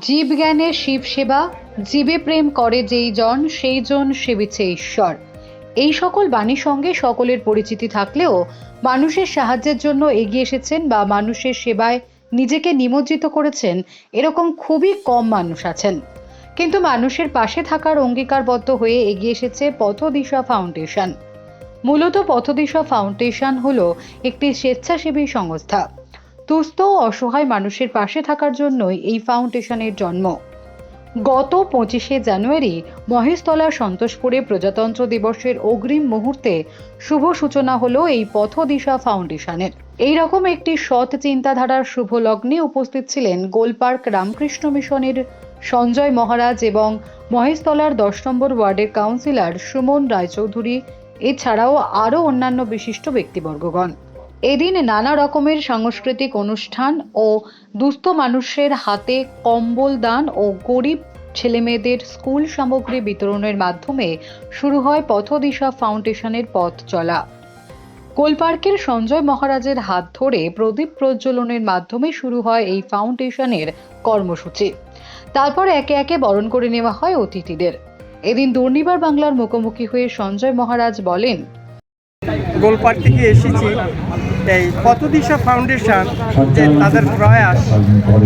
জীব জ্ঞানে শিব সেবা, জীবে প্রেম করে যেই জন, সেই জন সেবিছে ঈশ্বর। এই সকল বাণীর সঙ্গে সকলের পরিচিতি থাকলেও মানুষের সাহায্যের জন্য এগিয়ে এসেছেন বা মানুষের সেবায় নিজেকে নিমজ্জিত করেছেন এরকম খুবই কম মানুষ আছেন। কিন্তু মানুষের পাশে থাকার অঙ্গীকারবদ্ধ হয়ে এগিয়ে এসেছে পথদিশা ফাউন্ডেশন। মূলত পথদিশা ফাউন্ডেশন হলো একটি স্বেচ্ছাসেবী সংস্থা। দুস্থ অসহায় মানুষের পাশে থাকার জন্যই এই ফাউন্ডেশনের জন্ম। গত পঁচিশে জানুয়ারি মহেশতলা সন্তোষপুরে প্রজাতন্ত্র দিবসের অগ্রিম মুহূর্তে শুভ সূচনা হলো এই পথদিশা ফাউন্ডেশনের। এই রকম একটি সৎ চিন্তাধারার শুভ লগ্নে উপস্থিত ছিলেন গোলপার্ক রামকৃষ্ণ মিশনের সঞ্জয় মহারাজ এবং মহেশতলার দশ নম্বর ওয়ার্ডের কাউন্সিলর সুমন রায়চৌধুরী, এছাড়াও আরও অন্যান্য বিশিষ্ট ব্যক্তিবর্গগণ। এদিন নানা রকমের সাংস্কৃতিক অনুষ্ঠান ও দুস্থ মানুষের হাতে কম্বল দান ও গরিব ছেলেমেয়েদের স্কুল সামগ্রী বিতরণের মাধ্যমে শুরু হয় পথদিশা ফাউন্ডেশনের পথ চলা। কোলপার্কের সঞ্জয় মহারাজের হাত ধরে প্রদীপ প্রজ্বলনের মাধ্যমে শুরু হয় এই ফাউন্ডেশনের কর্মসূচি। তারপর একে একে বরণ করে নেওয়া হয় অতিথিদের। এদিন দুর্নিবার বাংলার মুখোমুখি হয়ে সঞ্জয় মহারাজ বলেন গোলপাড় থেকে এসেছি। এই পথদিশা ফাউন্ডেশন যে তাদের প্রয়াস,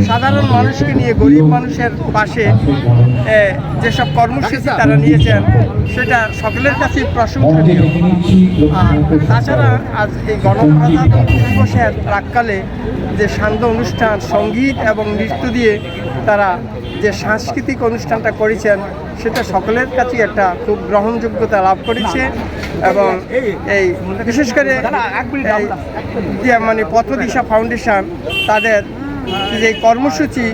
সাধারণ মানুষকে নিয়ে, গরিব মানুষের পাশে যেসব কর্মসূচি তারা নিয়েছেন, সেটা সকলের কাছেই প্রশংসনীয়। আর তাছাড়া আজ এই গণপ্রজাতন্ত্র দিবসের প্রাককালে যে সান্ধ্য অনুষ্ঠান, সংগীত এবং নৃত্য দিয়ে তারা যে সাংস্কৃতিক অনুষ্ঠানটা করেছেন, সেটা সকলের কাছেই একটা খুব গ্রহণযোগ্যতা লাভ করেছে। এবং এই বিশেষ করে মানে পথদিশা ফাউন্ডেশন তাদের যে কর্মসূচি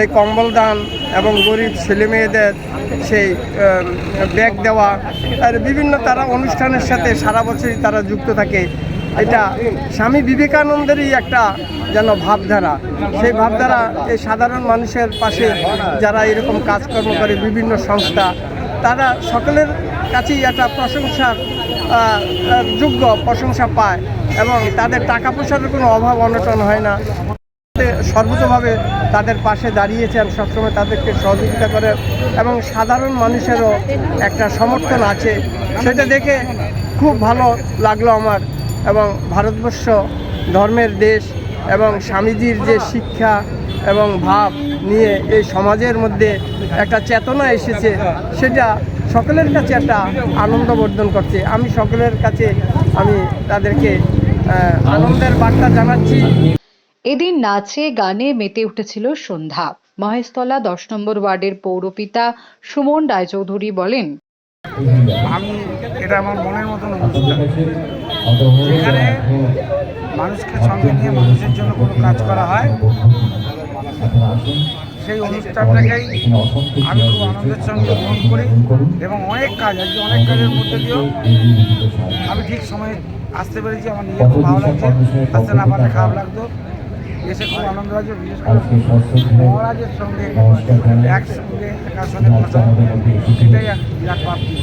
এই কম্বল দান এবং গরিব ছেলেমেয়েদের সেই ব্যাগ দেওয়া আর বিভিন্ন তারা অনুষ্ঠানের সাথে সারা বছরই তারা যুক্ত থাকে। এটা স্বামী বিবেকানন্দেরই একটা যেন ভাবধারা। সেই ভাবধারা এই সাধারণ মানুষের পাশে যারা এরকম কাজকর্ম করে বিভিন্ন সংস্থা তারা সকলের কাছেই একটা প্রশংসার যোগ্য প্রশংসা পায় এবং তাদের টাকা পয়সার কোনো অভাব অনটন হয় না। সর্বোচ্চভাবে তাদের পাশে দাঁড়িয়েছেন সবসময় তাদেরকে সহযোগিতা করে এবং সাধারণ মানুষেরও একটা সমর্থন আছে। সেটা দেখে খুব ভালো লাগল আমার এবং ভারতবর্ষ ধর্মের দেশ এবং স্বামীজির যে শিক্ষা এবং ভাব নিয়ে এই সমাজের মধ্যে একটা চেতনা এসেছে, সেটা সকলের কাছে একটা আনন্দবর্ধন করছে। আমি সকলের কাছে আমি তাদেরকে আনন্দের বার্তা জানাচ্ছি। এদিন নাচে গানে মেতে উঠেছিল সন্ধ্যা। মহেশতলা দশ নম্বর ওয়ার্ডের পৌরপিতা সুমন রায়চৌধুরী বলেন আমি এটা আমার মনের মতন অনুষ্ঠান যেখানে মানুষকে সঙ্গে নিয়ে মানুষের জন্য কোনো কাজ করা হয় সেই অনুষ্ঠানটাকেই আমি খুব আনন্দের সঙ্গে গ্রহণ করি এবং অনেক কাজ আজকে অনেক কাজের মধ্যে দিয়েও আমি ঠিক সময়ে আসতে পেরেছি আমার নিজের খুব ভালো লাগছে। আসতে না পারলে খারাপ লাগতো এসে খুব আনন্দ লাগছে বিশেষ করে মহারাজের সঙ্গে একসঙ্গে একার সঙ্গে বসা। সেটাই এক বিরাট প্রাপ্তি।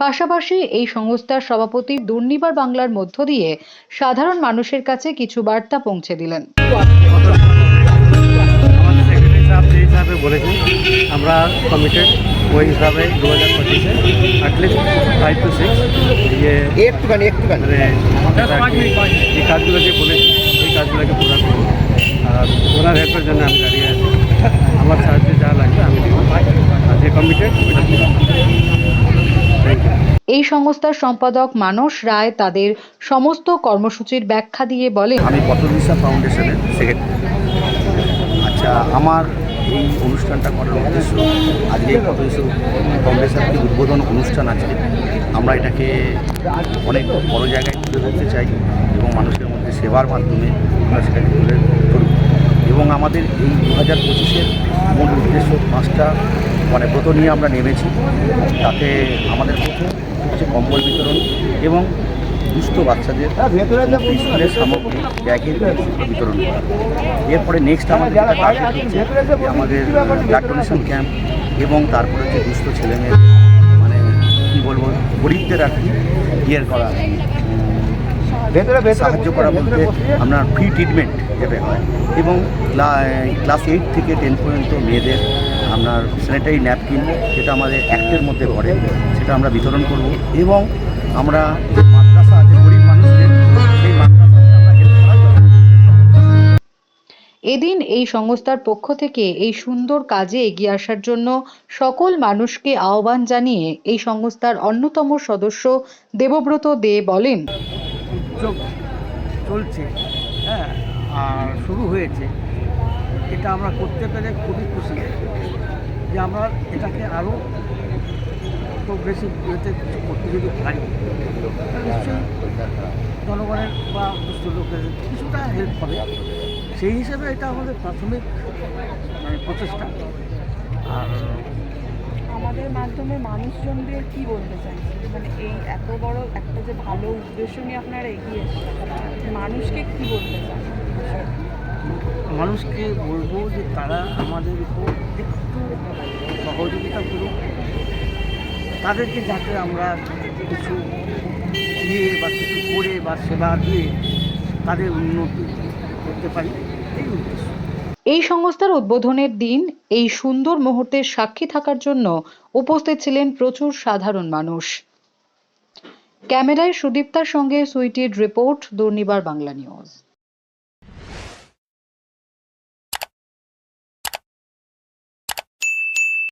পাশাপাশি এই সংস্থার সভাপতি দুর্নিবার বাংলার মধ্য দিয়ে সাধারণ মানুষের কাছে কিছু বার্তা পৌঁছে দিলেন। যে হিসাবে বলেছেন আমরা কমিটেড ওই হিসাবে দু হাজার পঁচিশে অ্যাটলিস্ট ফাইভ টু সিক্স ইয়ে একটুখানি একটুখানি। মানে এই কাজগুলো যে বলেছি এই কাজগুলোকে পুরো করব। আর ওনার হেল্পের জন্য আমি দাঁড়িয়ে আছি। আমার সাহায্যে যা লাগবে আমি দেবো। আর যে কমিটেড এই সংস্থার সম্পাদক মানস রায় তাদের সমস্ত কর্মসূচির ব্যাখ্যা দিয়ে বলে আমি পথদিশা ফাউন্ডেশনের সেক্রেটারি। আচ্ছা আমার এই অনুষ্ঠানটা করার উদ্দেশ্য আজকে এই কংগ্রেসের ফাউন্ডেশনের উদ্বোধন অনুষ্ঠান আছে, আমরা এটাকে অনেক বড় জায়গায় তুলে ধরতে চাই এবং মানুষের মধ্যে সেবার মাধ্যমে আমরা সেটাকে তুলে ধরব। এবং আমাদের এই দু হাজার পঁচিশের মূল উদ্দেশ্য পাঁচটা মানে ব্রত নিয়ে আমরা নেমেছি, তাতে আমাদের প্রথম হচ্ছে কম্বল বিতরণ এবং দুস্থ বাচ্চাদের স্কুলের সামগ্রী ব্যাগের বিতরণ করা। এরপরে নেক্সট আমাদের আমাদের ব্লাড ডোনেশন ক্যাম্প এবং তারপরে হচ্ছে দুস্থ ছেলেমেয়েদের মানে কী বলব গরিবদের আর কি ইয়ের করা সাহায্য করা বলতে আপনার ফ্রি ট্রিটমেন্ট যাতে হয়। এবং ক্লাস এইট থেকে টেন পর্যন্ত মেয়েদের আপনার স্যানিটারি ন্যাপকিন যেটা আমাদের অ্যাক্টের মধ্যে পড়ে। সেটা আমরা বিতরণ করব এবং আমরা মাদ্রাসা আছে গরিব মানুষদের সেই মাদ্রাসাকে আমরা হেল্প করার এদিন এই সংস্থার পক্ষ থেকে এই সুন্দর কাজে এগিয়ে আসার জন্য সকল মানুষকে আহ্বান জানিয়ে এই সংস্থার অন্যতম সদস্য দেবব্রত দে বলেন। চলছে হ্যাঁ আর শুরু হয়েছে। এটা আমরা করতে পেরে খুবই খুশি। যে আমরা এটাকে আরও প্রোগ্রেসিভ ইয়েতে কিছু করতে যদি পারি নিশ্চয়ই জনগণের বা দুস্থ লোকের কিছুটা হেল্প হবে। সেই হিসেবে এটা আমাদের প্রাথমিক মানে প্রচেষ্টা। আর আমাদের মাধ্যমে মানুষজনদের কি বলতে চাইছেন? মানে এই এত বড় একটা যে ভালো উদ্দেশ্য নিয়ে আপনারা এগিয়ে এসেছেন মানুষকে কি বলতে চান মানুষকে বলব যে তারা আমাদের উপর একটু সহযোগিতা করুক তাদেরকে যাতে আমরা কিছু দিয়ে বা কিছু করে বা সেবা দিয়ে তাদের উন্নতি করতে পারি, এই উদ্দেশ্য। এই সংস্থার উদ্বোধনের দিন এই সুন্দর মুহূর্তের সাক্ষী থাকার জন্য উপস্থিত ছিলেন প্রচুর সাধারণ মানুষ। ক্যামেরায় সুদীপ্তার সঙ্গে সুইটির রিপোর্ট, দুর্নিবার বাংলা নিউজ।